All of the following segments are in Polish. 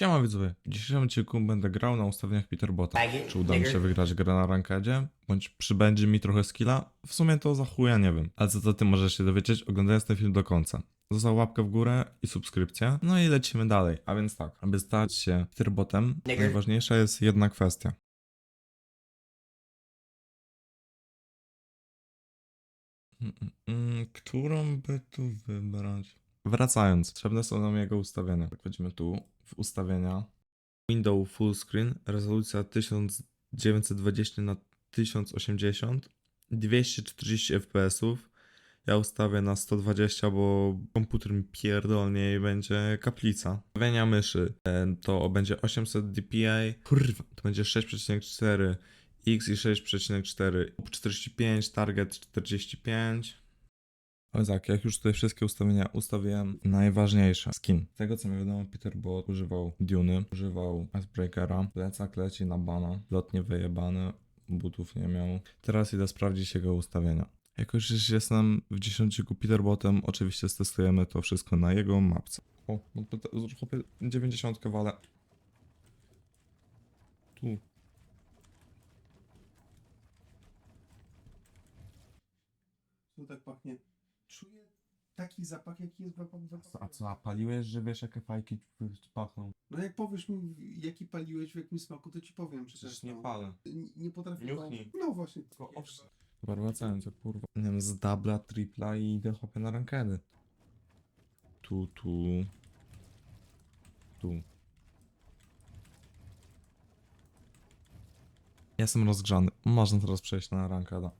Siema widzowie, w dzisiejszym odcinku będę grał na ustawieniach Peterbota. Czy uda mi się wygrać grę na rankedzie? Bądź przybędzie mi trochę skilla? W sumie to za chuja nie wiem. Ale co to ty możesz się dowiedzieć oglądając ten film do końca. Zostaw łapkę w górę i subskrypcję. No i lecimy dalej. A więc tak, aby stać się Peterbotem, najważniejsza jest jedna kwestia. Mm, mm, mm, Którą by tu wybrać? Wracając, potrzebne są nam jego ustawienia. Tak, wchodzimy tu w ustawienia. Window full screen, rezolucja 1920 na 1080, 240 fps. Ja ustawię na 120, bo komputer mi pierdolnie i będzie kaplica. Ustawienia myszy e, to będzie 800 dpi, kurwa, to będzie 6,4 X i 6,4 45, target 45. Ale tak, jak już tutaj wszystkie ustawienia ustawiłem, najważniejsze, skin. Z tego co mi wiadomo, Peter Bot używał Duny, używał Icebreakera, plecak leci na bana, lot nie wyjebany, butów nie miał. Teraz idę sprawdzić jego ustawienia. Jako już jestem w 10 Peterbotem, oczywiście stestujemy to wszystko na jego mapce. O, no to chłopie 90 wale. Tu. Tu tak pachnie. Czuję taki zapach, jaki jest w w- A co, a paliłeś, że wiesz jakie fajki pachną? No jak powiesz mi, jaki paliłeś, w jakim smaku, to ci powiem. Czy Przecież też, nie no. palę. N- Nie potrafię. Niuchnij. No właśnie. Tylko owszem. Dobra, wracając, jak kurwa. Nie wiem, z dubla, tripla i idę hopę na rankedy. Tu, tu. Tu. Jestem rozgrzany. Można teraz przejść na rankeda.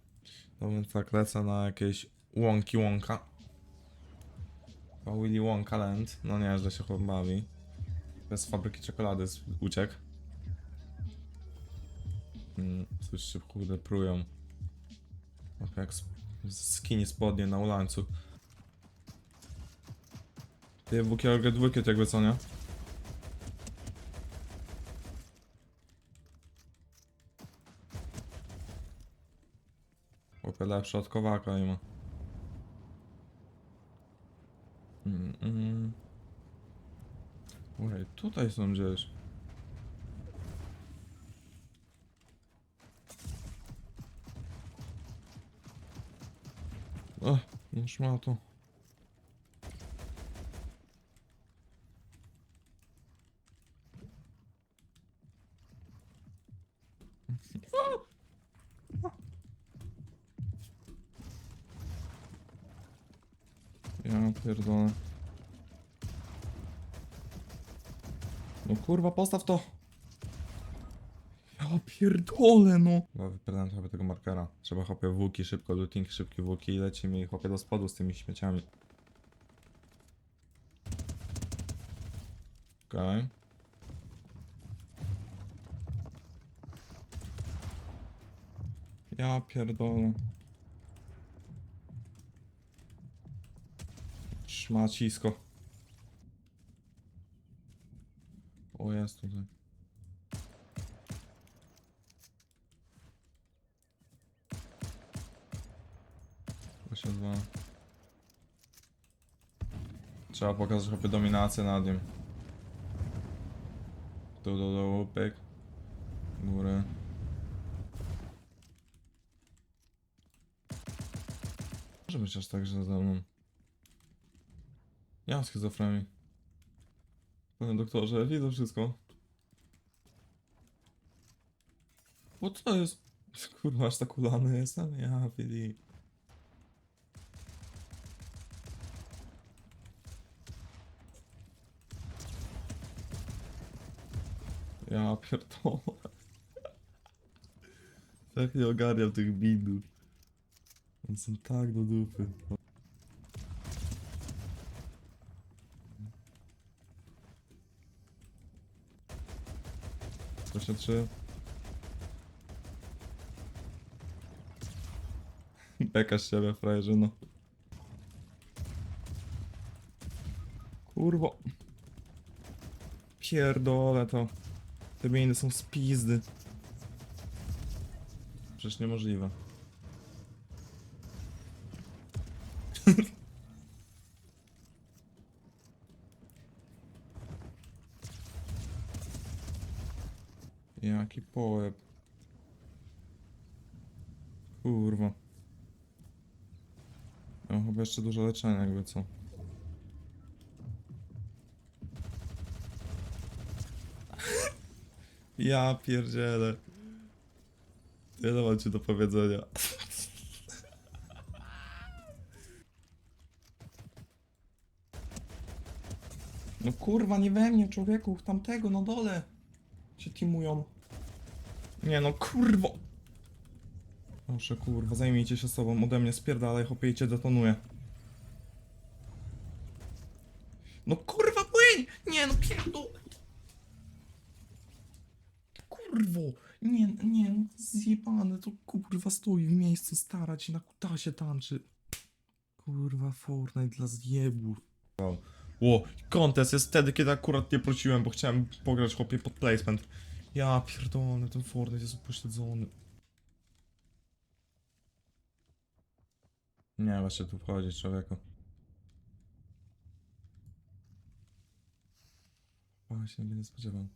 No więc tak, lecę na jakieś łąki łąka. A Willy Wonka Land. No nie, że się chłop bawi. Bez fabryki czekolady uciekł. Mm, się kurde prują. Tak jak skini spodnie na ulańcu. Ty bukiel get wicked jakby co nie? Chłopie lepsze od kowaka nie ma. Mm, mm. Ej, tutaj są szmato. Ja pierdolę. No kurwa, postaw to! Ja pierdolę, no! Chyba wyprzedam trochę tego markera. Trzeba chłopie włóki, szybko looting, szybkie włóki i leci mi chłopie do spodu z tymi śmieciami. Okej. Ja pierdolę. Szmacisko. O, jest tutaj. Właśnie dwa. Trzeba pokazać chłopie dominację nad nim. Tu, do dołu, pyk. Górę. Może być aż tak, że za mną. Ja mam schizofrenię. Panie doktorze, widzę wszystko. Bo co jest? Kurwa, aż tak ulany jestem? Ja, Fili. Ja pierdolę. Tak nie ogarniam tych bindów. One są tak do dupy. 23. Beka z siebie, frajerze, no. Kurwo. Pierdolę to. Te miny są z pizdy. Przecież niemożliwe. Jaki połeb. Kurwa. Ja mam chyba jeszcze dużo leczenia, jakby co. Ja pierdzielę. Tyle mam ci do powiedzenia. No kurwa, nie we mnie, człowieku, tamtego na dole się. Nie no, kurwo! Proszę, kurwa, zajmijcie się sobą, ode mnie spierdalaj, chłopie, cię detonuję. No kurwa, płyń! Nie no, pierdol! Kurwo! Nie, nie, no, zjebane, to kurwa stoi w miejscu, stara ci na kutasie tańczy. Kurwa, Fortnite dla zjebów. Ło, kontest jest wtedy, kiedy akurat nie prosiłem, bo chciałem pograć chłopie pod placement. Ja pierdolę, ten Fortnite jest upośledzony. Nie, właśnie tu wchodzić, człowieku. Właśnie, nie będę spodziewał.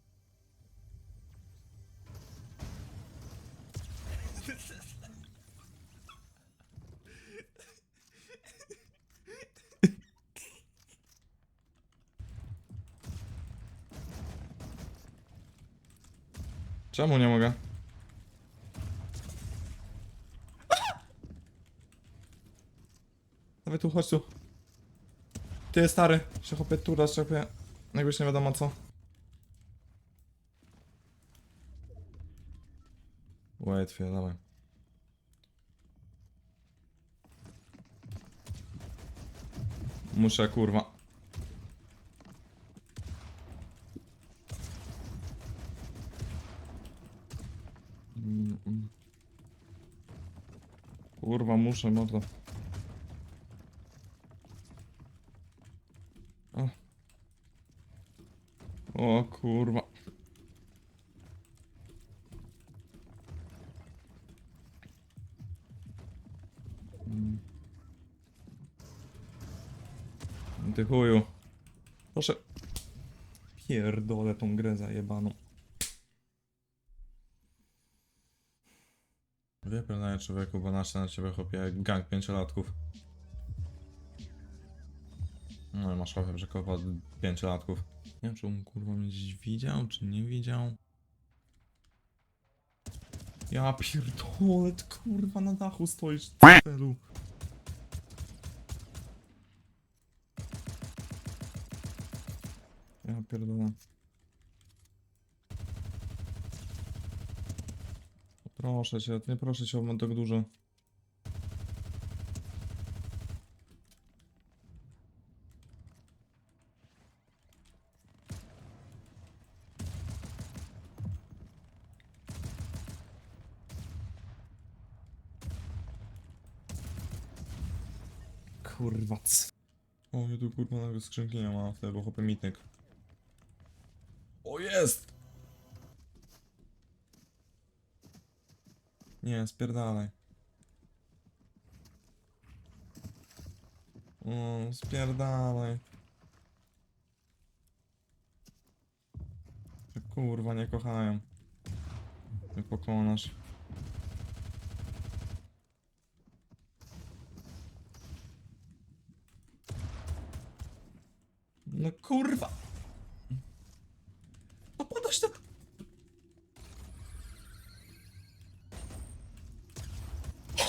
Czemu nie mogę? Dawaj tu, chodź tu. Ty stary, się chopie tu raz, czepie. Jakbyś nie wiadomo co. Łatwiej, dawaj. Muszę, kurwa. Mm, mm. Kurwa, muszę, mordo. O. O kurwa. Mm. Ty chuju. Proszę. Pierdolę tą grę zajebaną. Wypierdolę człowieku, bo nasze na ciebie chłopie gang pięciolatków. No i masz chłopie brzegów od pięciolatków. Nie wiem, czy on kurwa mnie gdzieś widział, czy nie widział. Ja pierdolę, kurwa na dachu stoisz, celu. Ja pierdolę. Proszę cię, nie proszę cię o tak dużo. Kurwa. O, ja tu kurwa nawet skrzynki nie ma, tego chłopie mitnik. O, jest! Nie, spierdalaj. O, spierdalaj. Kurwa, nie kochają. Nie pokonasz. No kurwa! No podać to...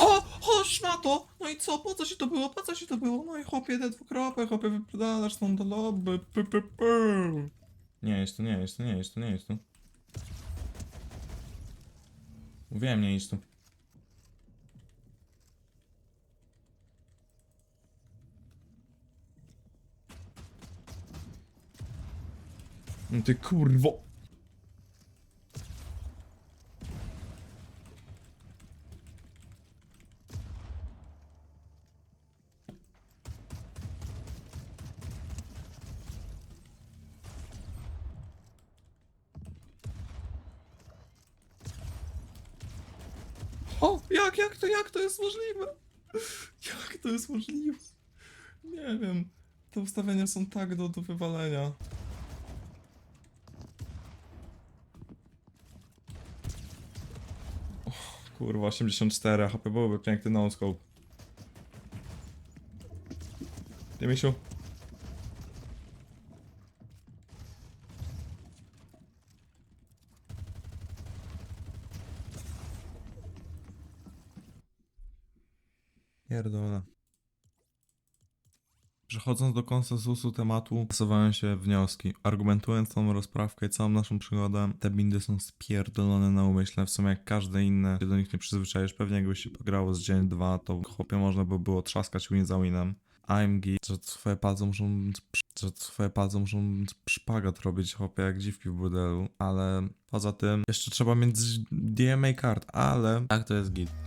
Ho! Chodź na to! No i co? Po co ci to było? Po co ci to było? No i chłopie, te dwukropy, chłopie, wyprzedalasz tą do lobby. Py, py, py. Nie jest tu, nie jest tu, nie jest tu, nie jest tu. Mówiłem, nie jest tu. No ty kurwo! O, jak, jak to, jak to jest możliwe? Jak to jest możliwe? Nie wiem. Te ustawienia są tak do, do wywalenia. Kurwa, 84 HP byłoby piękny non-scope. Ty, Misiu, Pierdolę. Przechodząc do konsensusu tematu, nasuwają się wnioski. Argumentując tą rozprawkę i całą naszą przygodę, te bindy są spierdolone na umyśle, w sumie jak każde inne, się do nich nie przyzwyczaisz. Pewnie jakby się pograło z dzień, dwa, to chłopie można by było trzaskać win za winem. AMG, że twoje palce muszą, że twoje palce muszą szpagat robić chłopie jak dziwki w burdelu, ale poza tym jeszcze trzeba mieć DMA card, ale tak to jest git.